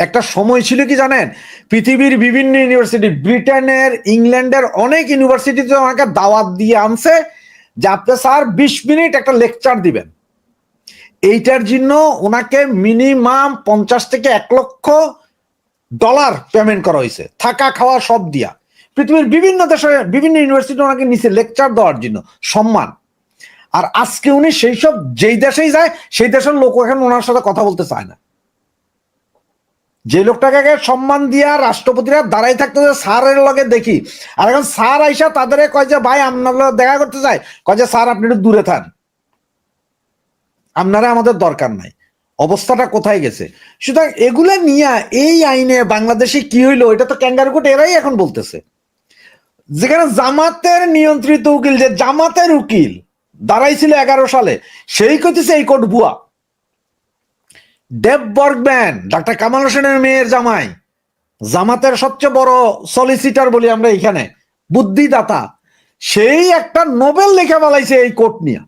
একটা সময় ছিল কি জানেন? পৃথিবীর বিভিন্ন ইউনিভার্সিটি ব্রিটেনের, ইংল্যান্ডের অনেক ইউনিভার্সিটিতে ওনাকে দাওয়াত দিয়ে আনছে যে আপনি স্যার বিশ মিনিট একটা লেকচার দিবেন। এইটার জন্য ওনাকে মিনিমাম পঞ্চাশ থেকে এক লক্ষ ডলার পেমেন্ট করা হয়েছে। থাকা, খাওয়া সব দিয়া। পৃথিবীর বিভিন্ন দেশে, বিভিন্ন ইউনিভার্সিটি ওনাকে নিচে লেকচার দেওয়ার জন্য সম্মান। আর আজকে উনি সেই সব যেই দেশেই যায়, সেই দেশের লোক এখন ওনার সাথে কথা বলতে চায় না। যে লোকটাকে সম্মান দিয়া রাষ্ট্রপতিরা দাঁড়াই থাকতো যে স্যারের লগে দেখি। আর এখন স্যার আইসা তাদের কয় যে, ভাই, আপনার দেখা করতে চায় কয় যে, স্যার, আপনি একটু দূরে থান। আপনারা আমাদের দরকার নাই। অবস্থাটা কোথায় গেছে? সুতরাং এগুলা নিয়ে এই আইনে বাংলাদেশে কি হইল, এটা তো ক্যাঙ্গারু কোর্ট এরাই এখন বলতেছে। যেখানে জামাতের নিয়ন্ত্রিত উকিল, যে জামাতের উকিল দাঁড়াইছিল এগারো সালে, সেই কইতেছে এই কোর্ট বুয়া ডেভ বর্গম্যান, ডাক্তার কামাল হোসেনের মেয়ের জামাই, জামাতের সবচেয়ে বড় সলিসিটার বলি আমরা এখানে, বুদ্ধিদাতা। সেই একটা নোবেল লেখা বলাইছে এই কোর্ট নিয়ে।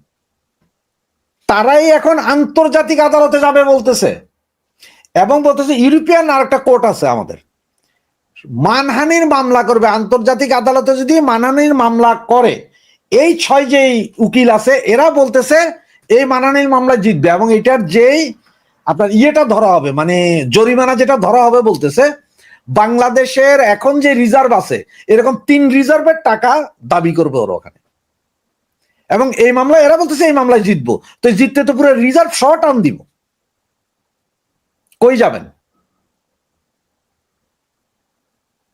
তারাই এখন আন্তর্জাতিক আদালতে যাবে বলতেছে। এবং বলতেছে ইউরোপিয়ান আর একটা কোর্ট আছে আমাদের। মানহানির মামলা করবে, আন্তর্জাতিক আদালতে যদি মানহানির মামলা করে, এই ছয় যে উকিল আছে, এরা বলতেছে এই মানহানির মামলা জিতবে এবং এটার যেই আপনার ইয়েটা ধরা হবে মানে জরিমানা যেটা ধরা হবে বলতেছে, বাংলাদেশের এখন যে রিজার্ভ আছে, এরকম তিন রিজার্ভের টাকা দাবি করবে ওরা ওখানে। এবং এই মামলা এরা বলতেছে এই মামলায় জিতবো। তো জিততে তো পুরো রিজার্ভ শর্ট আন দিব। কই যাবেন?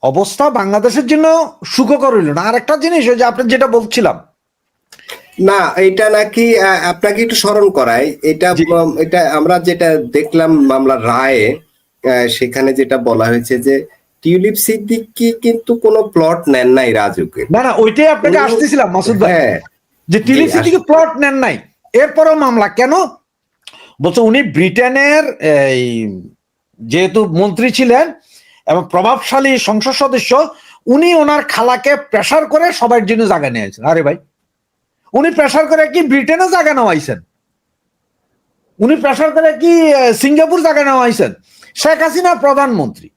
অবস্থা বাংলাদেশের জন্য সুখকর হইল না। আর একটা জিনিস যে আপনি যেটা বলছিলাম না এটা নাকি আহ, আপনাকে একটু স্মরণ করাই। এটা এটা আমরা যেটা দেখলাম মামলার রায়ে আহ, সেখানে যেটা বলা হয়েছে যে টিউলিপ সিদ্দিকি কিন্তু কোনো প্লট নেন নাই রাজুকে। না না ওইটাই আপনাকে আসতেছিলাম মাসুদ ভাই। হ্যাঁ। যে টিলিসি জি, থেকে প্লট নেন নাই। এরপরও মামলা কেন? বলছে উনি ব্রিটেনের এই যেহেতু মন্ত্রী ছিলেন এবং প্রভাবশালী সংসদ সদস্য উনি ওনার খালাকে প্রেসার করে সবার জন্য জায়গা নিয়েছেন আরে ভাই উনি প্রেসার করে কি ব্রিটেনে জায়গা নেওয়াইছেন উনি প্রেসার করে কি সিঙ্গাপুর জায়গা নেওয়াইছেন শেখ হাসিনা প্রধানমন্ত্রী।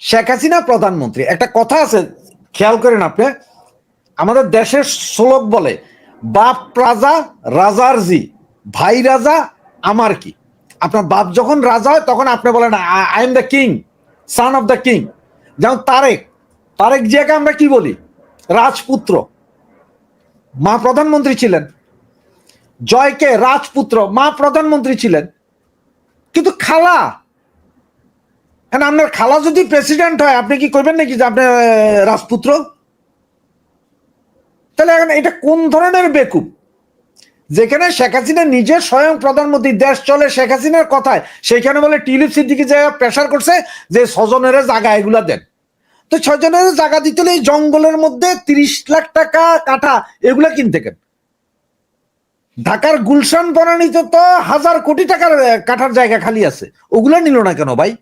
শেখ হাসিনা প্রধানমন্ত্রী। একটা কথা আছে, খেয়াল করেন আপনি, আমাদের দেশের শ্লোক বলে, বাপ রাজা, রাজার জি, ভাই রাজা, আমার কি? আপনার বাপ যখন রাজা হয়, তখন আপনি বলেন I am the king son of the king যেমন তারেক তারেক জিয়াকে আমরা কি বলি? রাজপুত্র। মা প্রধানমন্ত্রী ছিলেন। জয়কে রাজপুত্র মা প্রধানমন্ত্রী ছিলেন। কিন্তু খালা এখন আপনার খালা যদি প্রেসিডেন্ট হয়, আপনি কি করবেন নাকি যে আপনার রাজপুত্র? তাহলে এখন এটা কোন ধরনের বেকুব? যেখানে শেখ হাসিনা নিজে স্বয়ং প্রধানমন্ত্রী, দেশ চলে শেখ হাসিনার কথায় সেখানে বলে টিলিপ সিদ্দিকি যে প্রেশার করছে, যে স্বজনের জায়গা এগুলা দেন। তো ছজনের জায়গা দিতে এই জঙ্গলের মধ্যে তিরিশ লাখ টাকা কাঠা, এগুলা কিনতে কেন ঢাকার গুলশান বনানীতে তো হাজার কোটি টাকার কাঠার জায়গা খালি আছে। ওগুলা নিল না কেন ভাই?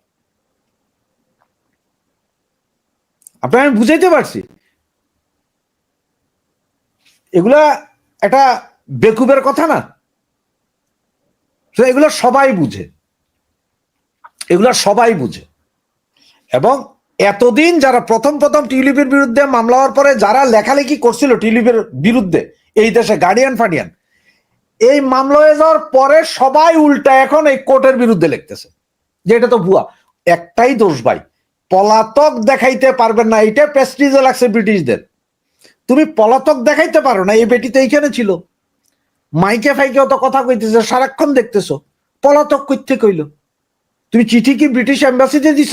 আপনার আমি বুঝাইতে পারছি। এগুলা একটা বেকুবের কথা না? তো এগুলো সবাই বুঝে। এগুলো সবাই বুঝে। এবং এতদিন যারা প্রথম প্রথম টিউলিপের বিরুদ্ধে মামলা হওয়ার পরে যারা লেখালেখি করছিল টিউলিপের বিরুদ্ধে, এই দেশে গার্ডিয়ান ফার্ডিয়ান এই মামলা হয়ে যাওয়ার পরে সবাই উল্টা এখন এই কোর্টের বিরুদ্ধে লিখতেছে। যে এটা তো ভুয়া। একটাই দোষ ভাই, পলাতক দেখাইতে পারবেন না এটা প্রেস্টিজে লাগছে ব্রিটিশদের। তুমি পলাতক দেখাইতে পারো না, এই বেটি তো এইখানে ছিল। মাইকে ফাইকেও তো কথা কইতেছে, সারাক্ষণ দেখতেছো। পলাতক কইতে কইলো? তুমি চিঠি কি ব্রিটিশ এম্বাসিতে দিছ?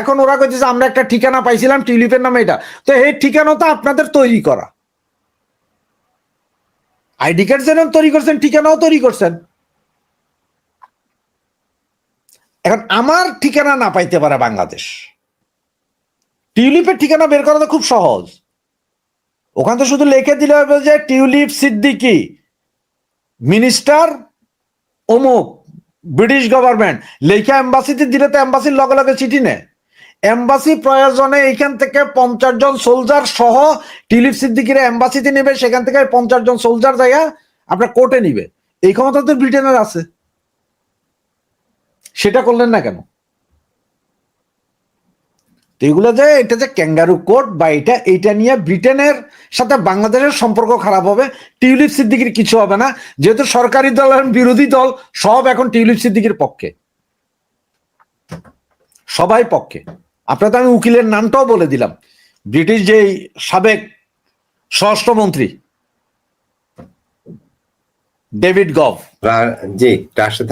এখন ওরা কইতেছে, আমরা একটা ঠিকানা পাইছিলাম টিউলিপের নামে এটা। তো এই ঠিকানা তো আপনাদের তৈরি করা। আইডি কার্ড যেরকম তৈরি করছেন, ঠিকানাও তৈরি করছেন। এখন আমার ঠিকানা না পাইতে পারে বাংলাদেশ। টিউলিপের ঠিকানা বের করা তো খুব সহজ। ওখানে তো শুধু লিখে দিলে হবে যে টিউলিপ সিদ্দিকি, মিনিস্টার অমুক। ব্রিটিশ গভর্নমেন্ট লেখা এম্বাসিতে দিলে তো এম্বাসির লগে লগে চিঠি নেয় এম্বাসি প্রয়োজনে এইখান থেকে পঞ্চাশ জন সোলজার সহ টিলিপ সিদ্দিকিরা এম্বাসিতে নেবে, সেখান থেকে পঞ্চাশ জন সোলজার জায়গা আপনার কোর্টে নিবে। এই ক্ষমতা তো ব্রিটেনের আছে। সেটা করলেন না কেন? তো এগুলো যে, এটা যে ক্যাঙ্গারু কোড বা এটা, এইটা নিয়ে ব্রিটেনের সাথে বাংলাদেশের সম্পর্ক খারাপ হবে, টিউলিপ সিদ্দিকির কিছু হবে না। যেহেতু সরকারি দল এবং বিরোধী দল সব এখন টিউলিপ সিদ্দিকির পক্ষে। সবাই পক্ষে। আপনাকে আমি উকিলের নামটাও বলে দিলাম। ব্রিটিশ যেই সাবেক স্বরাষ্ট্রমন্ত্রী, ডেভিড গভ। জি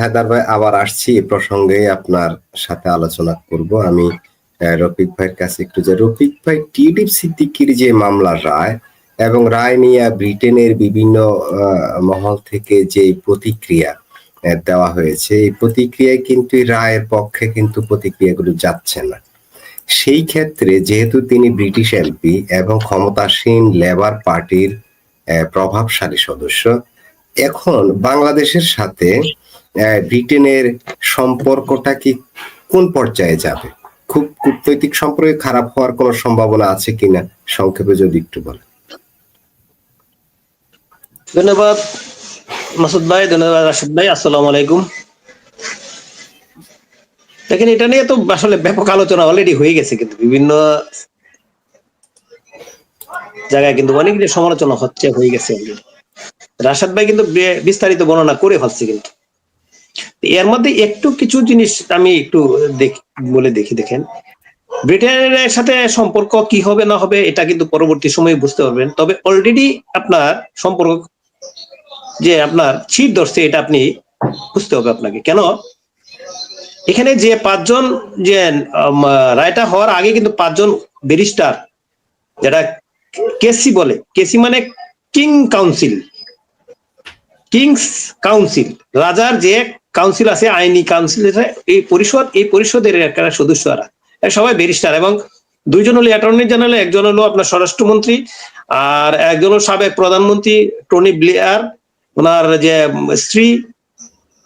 হায়দার ভাই, আবার আসছি প্রসঙ্গে আপনার সাথে আলোচনা করব। আমি রফিক ভাইয়ের কাছে একটু যে রফিক ভাই, টিডিপ সিদ্দিকির যে মামলার রায় এবং রায় নিয়ে ব্রিটেনের বিভিন্ন মহল থেকে যে প্রতিক্রিয়া দেওয়া হয়েছে, এই প্রতিক্রিয়ায় কিন্তু রায়ের পক্ষে কিন্তু প্রতিক্রিয়াগুলো যাচ্ছে না। সেই ক্ষেত্রে যেহেতু তিনি ব্রিটিশ এমপি এবং ক্ষমতাসীন লেবার পার্টির প্রভাবশালী সদস্য, এখন বাংলাদেশের সাথে ব্রিটেনের সম্পর্কটা কি কোন পর্যায়ে যাবে? খুব কূটনৈতিক সম্পর্কে খারাপ হওয়ার কোনো সম্ভাবনা আছে কিনা? সংক্ষেপে যদি একটু বলেন। ধন্যবাদ। মাসুদ ভাই, ধন্যবাদ। রাশিদ ভাই, আসসালামু আলাইকুম। দেখেন, এটা নিয়ে তো আসলে ব্যাপক আলোচনা অলরেডি হয়ে গেছে, কিন্তু বিভিন্ন জায়গায় কিন্তু অনেক সমালোচনা হচ্ছে, হয়ে গেছে। রাশাদ ভাই কিন্তু বিস্তারিত বর্ণনা করে ফেলছে কিন্তু। এর মধ্যে একটু কিছু জিনিস আমি একটু বলে দেখি, দেখেন। ব্রিটেনের সাথে সম্পর্ক কি হবে, না হবে, এটা কিন্তু পরবর্তী সময়ে বুঝতে পারবেন। তবে অলরেডি আপনার সম্পর্ক যে আপনার ছিট ধরছে, এটা আপনি বুঝতে হবে আপনাকে। কেন? এখানে যে পাঁচজন যে রায়টা হওয়ার আগে কিন্তু পাঁচজন ব্যারিস্টার যেটা কেসি বলে, কেসি মানে কিং কাউন্সিল। কিংস কাউন্সিল, রাজার যে কাউন্সিল আছে, আইনি কাউন্সিল এই পরিষদ, এই পরিষদের একটা সদস্যরা সবাই ব্যারিস্টার এবং দুইজন হলো অ্যাটর্নি জেনারেল একজন হলো আপনার স্বরাষ্ট্রমন্ত্রী আর একজন হলো সাবেক প্রধানমন্ত্রী টনি ব্লেয়ার, ওনার যে স্ত্রী,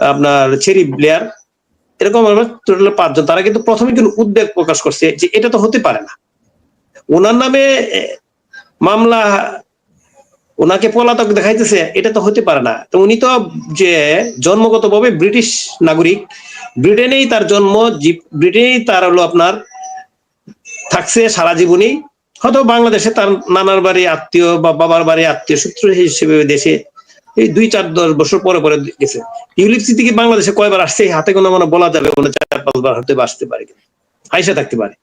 আপনার চেরি ব্লেয়ার, এরকম টোটাল পাঁচজন। তারা কিন্তু প্রথমে কিন্তু উদ্বেগ প্রকাশ করছে যে এটা তো হতে পারে না। ওনার নামে মামলা ওনাকে পলাতক দেখাইতেছে, এটা তো হতে পারে না। তো উনি তো যে জন্মগতভাবে ব্রিটিশ নাগরিক, ব্রিটেনেই তার জন্ম ব্রিটেনেই তার হলো আপনার, থাকছে সারা জীবনই। হয়তো বাংলাদেশে তার নানার বাড়ি, আত্মীয় বা বাবার বাড়ি, আত্মীয় সূত্র হিসেবে দেশে এই দুই চার দশ বছর পরে পরে গেছে। টিউলিপ সিদ্দিকি বাংলাদেশে কয়বার আসছে হাতে কোনো মানে বলা যাবে, কোনো চার পাঁচবার হতে আসতে পারে আইসা থাকতে পারে।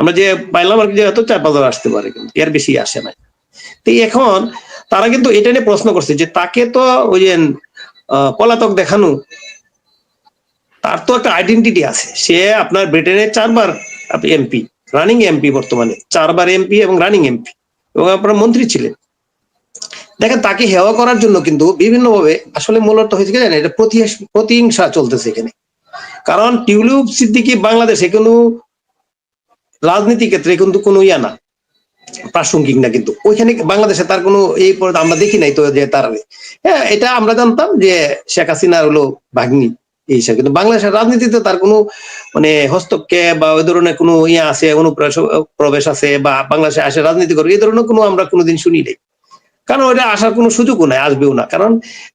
আমরা যে পাইলাম আর কি হয়তো চার পাঁচবার আসতে পারে কিন্তু, এর বেশি আসে না তো এখন তারা কিন্তু এটা নিয়ে প্রশ্ন করছে যে তাকে তো ওই যে পলাতক দেখানো, তার তো একটা আইডেন্টিটি আছে। সে আপনার ব্রিটেনের চারবার এমপি রানিং এমপি বর্তমানে, চারবার এমপি এবং রানিং এমপি এবং আপনার মন্ত্রী ছিলেন। দেখেন, তাকে হেওয়া করার জন্য কিন্তু বিভিন্নভাবে আসলে মূলত হয়েছে জানেন, এটা প্রতিহিংসা চলতেছে এখানে। কারণ টিউলিপ সিদ্দিকি বাংলাদেশে কোনো রাজনীতি ক্ষেত্রে কিন্তু কোনো ইয়া না। প্রাসঙ্গিক না কিন্তু। ওইখানে বাংলাদেশে তার কোনো এই পর্যন্ত আমরা দেখি নাই তো যে তার হ্যাঁ এটা আমরা জানতাম যে শেখ হাসিনার হলো ভাগ্নি এই হিসাবে। কিন্তু বাংলাদেশের রাজনীতিতে তার কোনো মানে হস্তক্ষেপ বা ওই ধরনের কোনো ইয়ে আছে, অনুপ্রবেশ, প্রবেশ আছে বা বাংলাদেশে আসে রাজনীতি করে, এই ধরনের কোনো আমরা কোনোদিন শুনি নাই। কারণ ওটা আসার কোনো সুযোগও নাই, আসবেও না। কারণ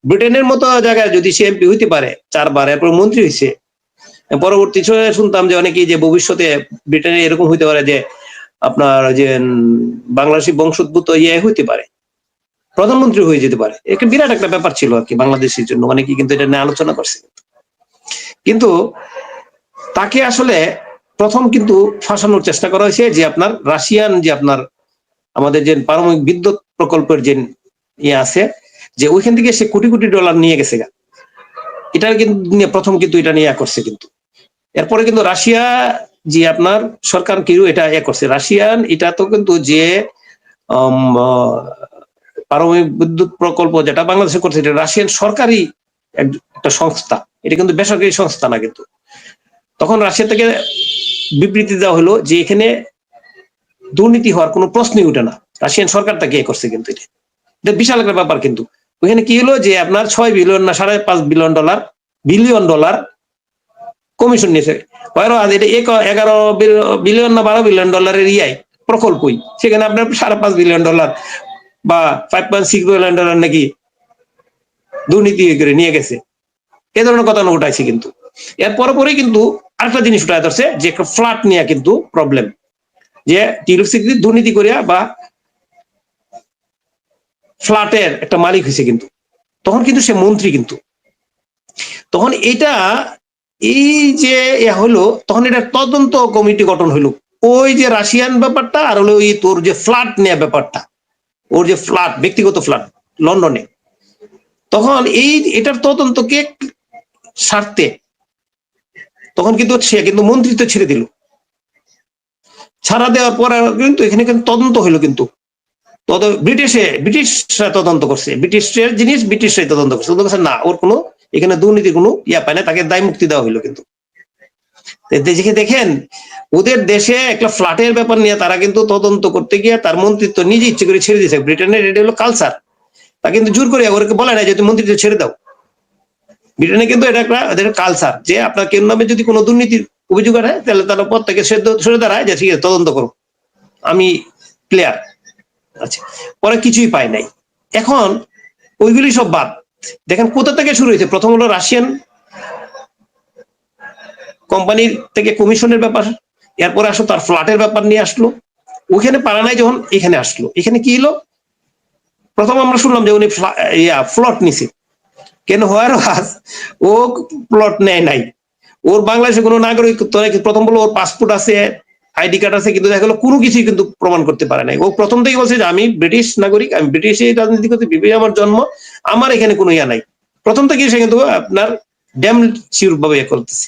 ব্রিটেনের মতো জায়গায় যদি সে এমপি হইতে পারে, চারবার এরপর মন্ত্রী হয়েছে পরবর্তী শুনতাম যে অনেকেই যে ভবিষ্যতে ব্রিটেনে এরকম হইতে পারে যে আপনার যে বাংলাদেশি বংশোদ্ভূত ইয়ে হইতে পারে, প্রধানমন্ত্রী হয়ে যেতে পারে। একটা বিরাট একটা ব্যাপার ছিল আর কি বাংলাদেশের জন্য, অনেকে কিন্তু এটা নিয়ে আলোচনা করছে। কিন্তু তাকে আসলে প্রথম কিন্তু ফাঁসানোর চেষ্টা করা হয়েছে যে আপনার রাশিয়ান যে আপনার আমাদের যে পারমাণবিক বিদ্যুৎ প্রকল্পের যে ইয়ে আছে, যে ওইখান থেকে সে কোটি কোটি ডলার নিয়ে গেছে গা। এটার কিন্তু প্রথম কিন্তু এটা নিয়ে করছে কিন্তু। এরপরে কিন্তু রাশিয়া যে আপনার সরকার কিন্তু এটা এ করছে। রাশিয়ান, এটা তো কিন্তু যে পারমাণবিক বিদ্যুৎ প্রকল্প যেটা বাংলাদেশে করছে, এটা রাশিয়ান সরকারি এক- একটা সংস্থা। এটা কিন্তু বেসরকারি সংস্থা না কিন্তু। তখন রাশিয়া থেকে বিবৃতি দেওয়া হলো যে এখানে দুর্নীতি হওয়ার কোনো প্রশ্নই উঠে না। রাশিয়ান সরকার তাকে ইয়ে করছে কিন্তু এটা। এটা বিশাল একটা ব্যাপার কিন্তু। ওখানে কি হলো যে আপনার ছয় বিলিয়ন না সাড়ে পাঁচ billion dollar billion dollar commission নিয়েছে। বারো হাজার এটা এগারো বিলিয়ন না বারো বিলিয়ন ডলারের ইয়াই, প্রকল্পই। সেখানে আপনার সাড়ে পাঁচ বিলিয়ন ডলার বা five point six billion dollar নাকি দুর্নীতি করে নিয়ে গেছে। এ ধরনের কথা উঠাইছে কিন্তু। এর পরে কিন্তু আরেকটা জিনিস উঠায় ধরছে, যে ফ্ল্যাট নিয়ে কিন্তু প্রবলেম যে টিউলিপসিটি দুর্নীতি করিয়া বা ফ্ল্যাটের একটা মালিক হয়েছে কিন্তু। তখন কিন্তু সে মন্ত্রী কিন্তু। তখন এটা এই যে হলো, তখন এটা তদন্ত কমিটি গঠন হইল। ওই যে রাশিয়ান ব্যাপারটা আর হলো ওই তোর যে ফ্ল্যাট নেওয়া ব্যাপারটা, ওর যে ফ্ল্যাট ব্যক্তিগত ফ্ল্যাট লন্ডনে। তখন এই এটার তদন্তকে সারতে? তখন কিন্তু সে কিন্তু মন্ত্রিত্ব ছেড়ে দিল। ছাড়া দেওয়ার পরে কিন্তু এখানে কিন্তু তদন্ত হইল কিন্তু। ব্রিটিশে, ব্রিটিশরা তদন্ত করছে। ব্রিটিশের জিনিস ব্রিটিশরাই তদন্ত করছে। তদন্ত করছে, না, ওর কোনো এখানে দুর্নীতির কোনো ইয়া পায় না, তাকে দায় মুক্তি দেওয়া হইল কিন্তু। দেশে দেখেন, ওদের দেশে একটা ফ্ল্যাটের ব্যাপার নিয়ে তারা কিন্তু তদন্ত করতে গিয়ে তার মন্ত্রিত্ব নিজে ইচ্ছে করে ছেড়ে দিয়েছে। ব্রিটেনের এটা হলো কালচার তা কিন্তু জোর করে ওরকে বলে না যে, তুমি মন্ত্রিত্ব ছেড়ে দাও। ব্রিটেনে কিন্তু এটা একটা ওদের কালচার যে আপনার কেউ নামে যদি কোনো দুর্নীতির অভিযোগ আনে, তাহলে তারা পর থেকে সরে দাঁড়ায় যে, ঠিক আছে, তদন্ত করো। আমি ক্লিয়ার আচ্ছা পরে কিছুই পায় নাই। এখন ওইগুলি সব বাদ। দেখেন, কোথা থেকে শুরু হয়েছে? প্রথম হলো রাশিয়ান কোম্পানির থেকে কমিশনের ব্যাপার, এরপরে আসলো তার ফ্ল্যাটের ব্যাপার নিয়ে আসলো। ওখানে পারা নাই যখন, এখানে আসলো। এখানে কি হলো? প্রথম আমরা শুনলাম যে উনি ইয়া, ফ্লট নিছে। কেন? হওয়ার ও প্লট নেয় নাই। ওর বাংলাদেশে কোনো নাগরিকত্ব নেই। প্রথম বলো ওর পাসপোর্ট আছে আইডি কার্ড আছে, কিন্তু দেখা গেলো কোনো কিছুই কিন্তু প্রমাণ করতে পারে নাই। ও প্রথম থেকে বলছে যে, আমি ব্রিটিশ নাগরিক, আমি ব্রিটিশে রাজনীতি করতে বিবি আমার জন্ম, আমার এখানে কোনো ইয়া নাই। প্রথম থেকে সে কিন্তু আপনার ড্যাম সিউর ভাবে ইয়ে করতেছে।